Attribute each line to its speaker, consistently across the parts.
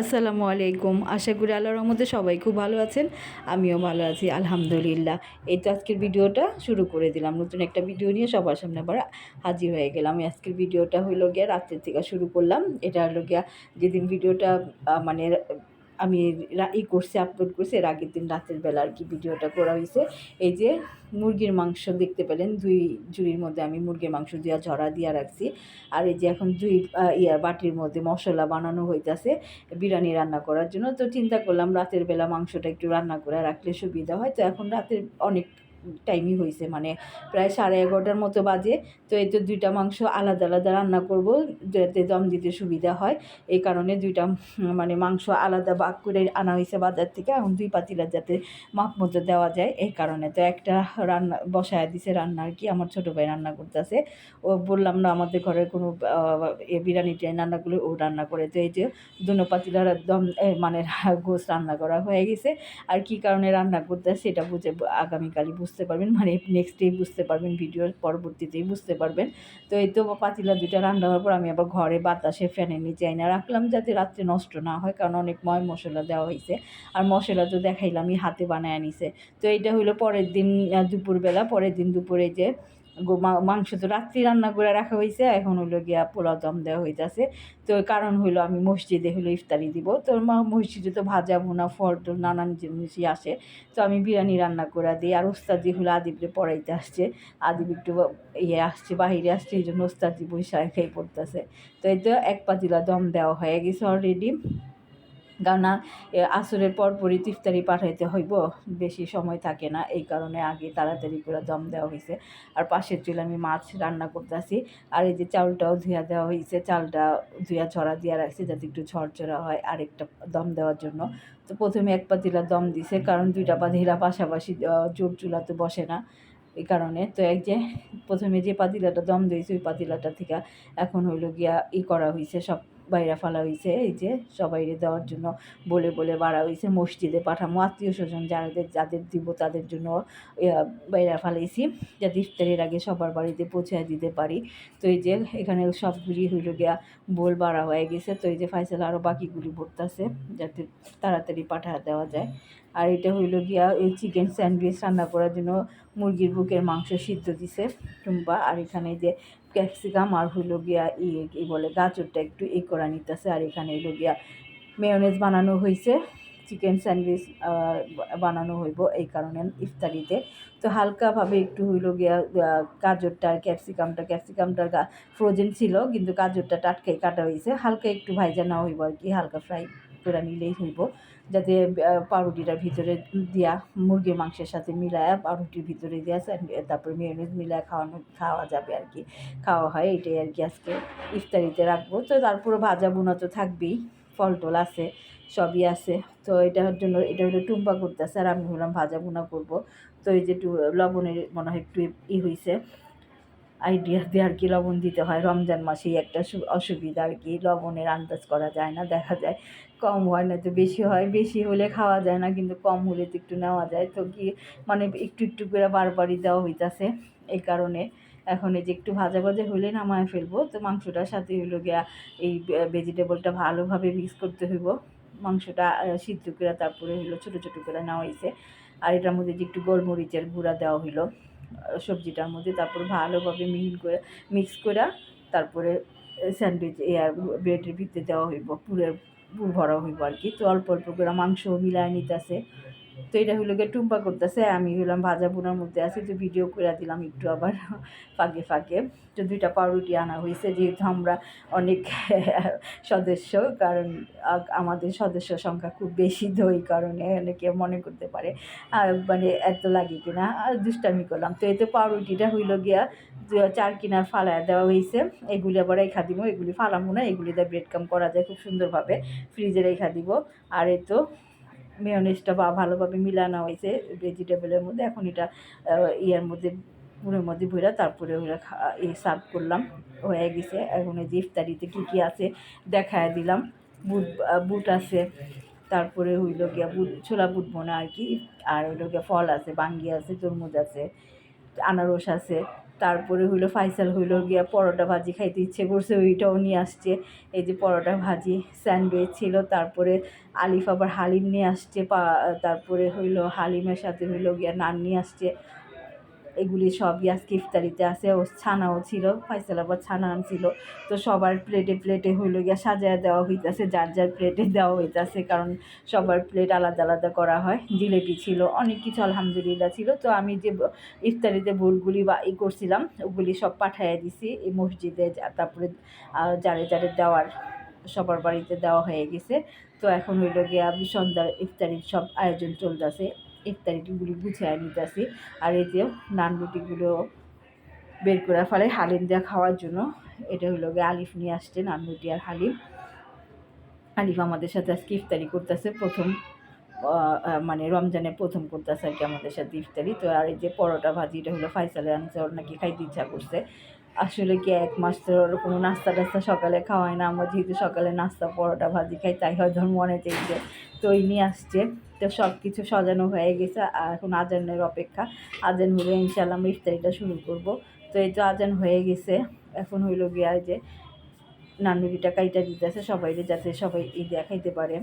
Speaker 1: আসসালামু আলাইকুম। আশা করি আল্লাহর রহমতে সবাই খুব ভালো আছেন, আমিও ভালো আছি, আলহামদুলিল্লাহ। এই তো আজকের ভিডিওটা শুরু করে দিলাম। নতুন একটা ভিডিও নিয়ে সবার সামনে আবার হাজির হয়ে গেলাম। আজকের ভিডিওটা হইল গিয়া রাত্রের থেকে শুরু করলাম। এটা হলো গিয়া যেদিন ভিডিওটা মানে আমি ই করছি আপলোড করছি। এর আগের দিন রাতের বেলা আর কি ভিডিওটা করা হয়েছে। এই যে মুরগির মাংস দেখতে পেলেন, দুই ঝুড়ির মধ্যে আমি মুরগির মাংস দিয়া ঝরা দিয়া রাখছি। আর এই যে এখন দুই ইয়ার ইয়া বাটির মধ্যে মশলা বানানো হইতেছে বিরিয়ানি রান্না করার জন্য। তো চিন্তা করলাম, রাতের বেলা মাংসটা একটু রান্না করে রাখলে সুবিধা হয়। তো এখন রাতের অনেক টাইমই হয়েছে মানে প্রায় সাড়ে এগারোটার মতো বাজে। তো এই তো দুইটা মাংস আলাদা আলাদা রান্না করব যাতে দম দিতে সুবিধা হয়। এই কারণে দুইটা মানে মাংস আলাদা বাগ করে আনা হয়েছে বাজার থেকে এখন দুই পাতিলা যাতে মাপ মতো দেওয়া যায় এই কারণে। তো একটা রান্না বসায় দিছে রান্না আর কি আমার ছোটো ভাই রান্না করতেছে। ও বললাম না আমাদের ঘরের কোনো এ বিরিয়ানি টিরিয়ানি রান্নাগুলো ও রান্না করে। তো এই যে দুনো পাতিলার এ, মানে গোস রান্না করা হয়ে গেছে। আর কি কারণে রান্না করতে সেটা বুঝে আগামীকালই বুঝতে পারবেন মানে নেক্সট ডে বুঝতে পারবেন ভিডিওর পরবর্তীতেই বুঝতে পারবেন। তো এই তো পাতিলা দুইটা রান্না হওয়ার পর আমি আবার ঘরে বাতাসে ফ্যানের নিচে আইনা রাখলাম যাতে রাত্রে নষ্ট না হয়, কারণ অনেক ময় মশলা দেওয়া হয়েছে। আর মশলা তো দেখাইলামই, হাতে বানায় আনিছে। তো এইটা হইল পরের দিন দুপুরবেলা, পরের দিন দুপুরে যে মাংস তো রাত্রি রান্না করে রাখা হয়েছে এখন হলো গিয়া পোলাও দম দেওয়া হইতাছে। তো কারণ হলো আমি মসজিদে হলো ইফতারি দিব। তো মসজিদে তো ভাজা, ভুনা, ফল, টল, নানান জিনিসই আসে। তো আমি বিরিয়ানি রান্না করে দিই। আর ওস্তাদি হলো আদিবরে পড়াইতে আসছে। আদিব একটু ইয়ে আসছে, বাহিরে আসছে এই জন্য ওস্তাদি বৈশাখ খেয়ে পড়তেছে। তো এই তো এক পাতিলা দম দেওয়া হয়ে গেছে অলরেডি এ, আসরের পরপরই তিফতারি পাঠাইতে হইব, বেশি সময় থাকে না। এই কারণে আগে তাড়াতাড়ি করে দম দেওয়া হয়েছে আর পাশের চুলে আমি মাছ রান্না করতেছি। আর এই যে চাউলটাও ধুয়া দেওয়া হয়েছে চালটা ধুয়া ছড়া দিয়ে রাখছি যাতে একটু ঝরঝরা হয় আরেকটা দম দেওয়ার জন্য। তো প্রথমে এক পাতিলা দম দিছে, কারণ দুইটা পাতিলা পাশাপাশি জোর চুলাতে বসে না এই কারণে। তো এক যে প্রথমে যে পাতিলাটা দম দিয়েছে, ওই পাতিলাটা থেকে এখন হইল গিয়া ই করা হয়েছে সব বাইরা ফেলা হয়েছে এই যে সবাইরে দেওয়ার জন্য বলে বলে বাড়া হয়েছে মসজিদে পাঠামো, আত্মীয় স্বজন যাদের যাদের দিব তাদের জন্য বাইরা ফেলাইছি, যাতে ইফতারের আগে সবার বাড়িতে পৌঁছে দিতে পারি। তো এই যে এখানে সবগুলি হইল গিয়া বোল বাড়া হয়ে গেছে, তো এই যে ফাইসাল আরও বাকিগুলি ভরতেছে, যাতে তাড়াতাড়ি পাঠা দেওয়া যায়। আর এটা হইল গিয়া এই চিকেন স্যান্ডউইচ রান্না করার জন্য মুরগির বুকের মাংস সিদ্ধ দিছে টুম্পা, আর এখানে যে ক্যাপসিকাম আর হইল গিয়া ই, কি বলে, গাজরটা একটু ই করা নিতেছে। আর এখানে হইল গিয়া মেয়নেজ বানানো হয়েছে চিকেন স্যান্ডউইচ বানানো হইব এই কারণে ইফতারিতে। তো হালকাভাবে একটু হইল গিয়া গাজরটা আর ক্যাপসিকামটা, ক্যাপসিকামটার গা ফ্রোজেন ছিল, কিন্তু গাজরটা টাটকাই কাটা হয়েছে হালকা একটু ভাইজা নেওয়া হইব আর কি, হালকা ফ্রাই করে নিলেই হইব। যাতে পাউরুটিটার ভিতরে দিয়া মুরগির মাংসের সাথে মিলায়া পাউরুটির ভিতরে দিয়া তারপরে মেয়নেজ মিলায় খাওয়ানো, খাওয়া যাবে আর কি খাওয়া হয় এটাই আর কি আজকে ইফতারিতে রাখব। তো তারপরে ভাজা বোনা তো থাকবেই ফল টল আছে, সবই আছে। তো এটার জন্য, এটা হলো টুম্পা করতেছে আর আমি হলাম ভাজা বোনা করব। তো এই যে লবণের মনে হয় একটু ই হয়েছে আইডিয়া দিয়ে আর কি লবণ দিতে হয়? রমজান মাসেই একটা অসুবিধা আর কি। লবণের আন্দাজ করা যায় না, দেখা যায়। কম হয় না তো বেশি হয়। বেশি হলে খাওয়া যায় না, কিন্তু কম হলে তো একটু নেওয়া যায়। তো কি মানে একটু একটু করে বারবারই দেওয়া হইতাছে। এই কারণে এখন এই যে একটু ভাজা ভাজা হলে নামায় ফেলব। তো মাংসটার সাথে হইল গিয়া এই ভেজিটেবলটা ভালোভাবে মিক্স করতে হইব। মাংসটা সিদ্ধ করে তারপরে হইল ছোটো ছোটো করে নেওয়া হয়েছে আর এটার মধ্যে যে একটু গোলমরিচের গুঁড়া দেওয়া হইল। সবজিটার মধ্যে, তারপর ভালোভাবে মিহিন করে মিক্স করে তারপরে স্যান্ডউইচ এয়ার ব্রেডের ভিতরে দেওয়া হইব পুরে ভরা হইব আর কি। তো অল্প অল্প করে মাংস মিলায় নিতেছে। তো এটা হইল গিয়ে টুম্পা করতেছে, আমি হইলাম ভাজা বোনার মধ্যে আছি, তো ভিডিও করে দিলাম একটু আবার ফাঁকে ফাঁকে। তো দুইটা পাউরুটি আনা হয়েছে যেহেতু আমরা অনেক সদস্য, কারণ আমাদের সদস্য সংখ্যা খুব বেশি, তো ওই কারণে অনেকে মনে করতে পারে মানে এত লাগে কিনা, আর দুষ্টামি করলাম। তো এতে পাউরুটিটা হইল গিয়া চার কিনার ফালায় দেওয়া হয়েছে এগুলি আবার রেখা দিব, এগুলি ফালামো না, এগুলি দিয়ে ব্রেড কাম করা যায় খুব সুন্দরভাবে ফ্রিজে রেখা দিব। আর এই তো মেয়নেজটা বা ভালোভাবে মিলানো হয়েছে ভেজিটেবলের মধ্যে। এখন এটা ইয়ার মধ্যে, পুরের মধ্যে ভরে তারপরে ওরা এই সার্ভ করলাম। হয়ে গেছে। এখন যে ইফতারিতে কী কী আছে দেখায় দিলাম। বুট বুট আছে, তারপরে হইল গিয়া বুট, ছোলা বুট বোনা আর কি। আর হইল গিয়া ফল আছে, বাঙ্গি আছে, তরমুজ আছে। আনারস আছে, তারপরে হইল ফাইসাল হইল গিয়া পরোটা ভাজি খাইতে ইচ্ছে করছে, ওইটাও নিয়ে আসছে। এই যে পরোটা ভাজি স্যান্ডউইচ ছিল, তারপরে আলিফ আবার হালিম নিয়ে আসছে, পা- তারপরে হইল হালিমের সাথে হইল গিয়া নান নিয়ে আসছে। এগুলি সবই আজকে ইফতারিতে আছে, ও ছানাও ছিল, ফাইসাল আবার ছানা আনছিল। তো সবার প্লেটে প্লেটে হইল গিয়া সাজায় দেওয়া হইতাছে, যার যার প্লেটে দেওয়া হইতাছে, কারণ সবার প্লেট আলাদা আলাদা করা হয়। জিলেপি ছিল, অনেক কিছু আলহামদুলিল্লাহ ছিল। তো আমি যে ইফতারিতে বোলগুলি বা ই করছিলাম, ওগুলি সব পাঠাইয়া দিছি, এই মসজিদে তারপরে যারে যারে দেওয়ার, সবার বাড়িতে দেওয়া হয়ে গেছে। তো এখন হইল গিয়া সন্ধ্যার ইফতারির সব আয়োজন চলতেছে। ইফতারিগুলি গুছিয়ে নিতেছি আর এই যে নান রুটিগুলো বের করে ফেলে হালিম দিয়ে খাওয়ার জন্য, এটা হলো গিয়ে আলিফ নিয়ে আসছে নান রুটি আর হালিম। আলিফ আমাদের সাথে আজকে ইফতারি করতেছে, প্রথম মানে রমজানে প্রথম করতেছে আর কি আমাদের সাথে ইফতারি। তো আর এই যে পরোটা ভাজি, এটা হলো ফাইসালে আনছে ওর নাকি খাইতে ইচ্ছা করছে। আসলে কি এক মাস তো কোনো নাস্তা টাস্তা সকালে খাওয়ায় না? আমরা যেহেতু সকালে নাস্তা, পরোটা, ভাজি খাই, তাই হয়তো ওর মনে চাইছে তো ওই নিয়ে আসছে। তো সব কিছু সাজানো হয়ে গেছে। আর এখন আজানের অপেক্ষা। আজান হলে ইনশাল্লাহ আমরা ইফতারিটা শুরু করব। তো এই তো আজান হয়ে গেছে। এখন হইল গিয়া এই যে নানুরিটা কাইটা দিতেছে। সবাই যাতে সবাই এই দেয়া খাইতে পারে।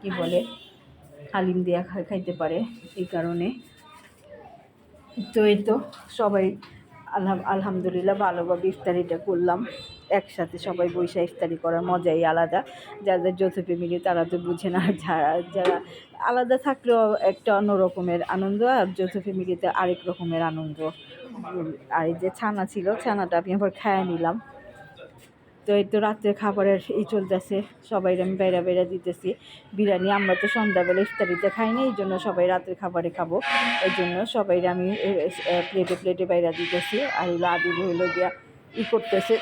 Speaker 1: কি বলে? হালিম দেয়া খাইতে পারে। এই কারণে। তো এই তো সবাই আলহাম আলহামদুলিল্লাহ ভালোভাবে ইফতারিটা করলাম। একসাথে সবাই বৈশা ইফতারি করার মজাই আলাদা। যাদের যৌথ ফ্যামিলি তারা তো বুঝে না যারা যারা আলাদা থাকলেও একটা অন্য রকমের আনন্দ, আর যৌথ ফ্যামিলিতে আরেক রকমের আনন্দ। আর এই যে ছানা ছিল, ছানাটা আমি আবার খায় নিলাম। তো এই তো রাত্রে খাবারের এই চলতেছে, সবাই আমি বেড়া বেড়া দিতেছি। বিরিয়ানি আমরা তো সন্ধ্যাবেলা ইফতারিতে খাই না, এই জন্য সবাই রাত্রে খাবারে খাব। এই জন্য সবাই আমি প্লেটে প্লেটে বাইরা দিতেছি। আর হইল আদি হইল গিয়া ই করতেছে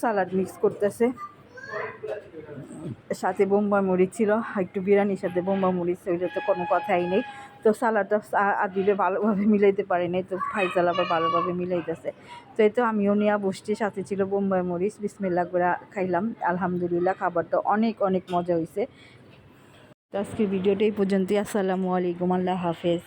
Speaker 1: সালাড মিক্স করতেছে। সাথে বোম্বাই মরিচ ছিল, একটু বিরিয়ানির সাথে বোম্বা মরিচ, ওইটা তো কোনো কথাই নেই। তো সালাডটা আদিলে ভালোভাবে মিলাইতে পারি নাই, তো ফাইজাল আবার ভালোভাবে মিলাইতেছে। তো এই তো আমিও নিয়ে বসছি, সাথে ছিল বোম্বাই মরিচ বিসমিল্লা করে খাইলাম, আলহামদুলিল্লাহ খাবারটা অনেক অনেক মজা হয়েছে তো আজকের ভিডিওটা এই পর্যন্তই, আসসালামু আলাইকুম, আল্লাহ হাফেজ।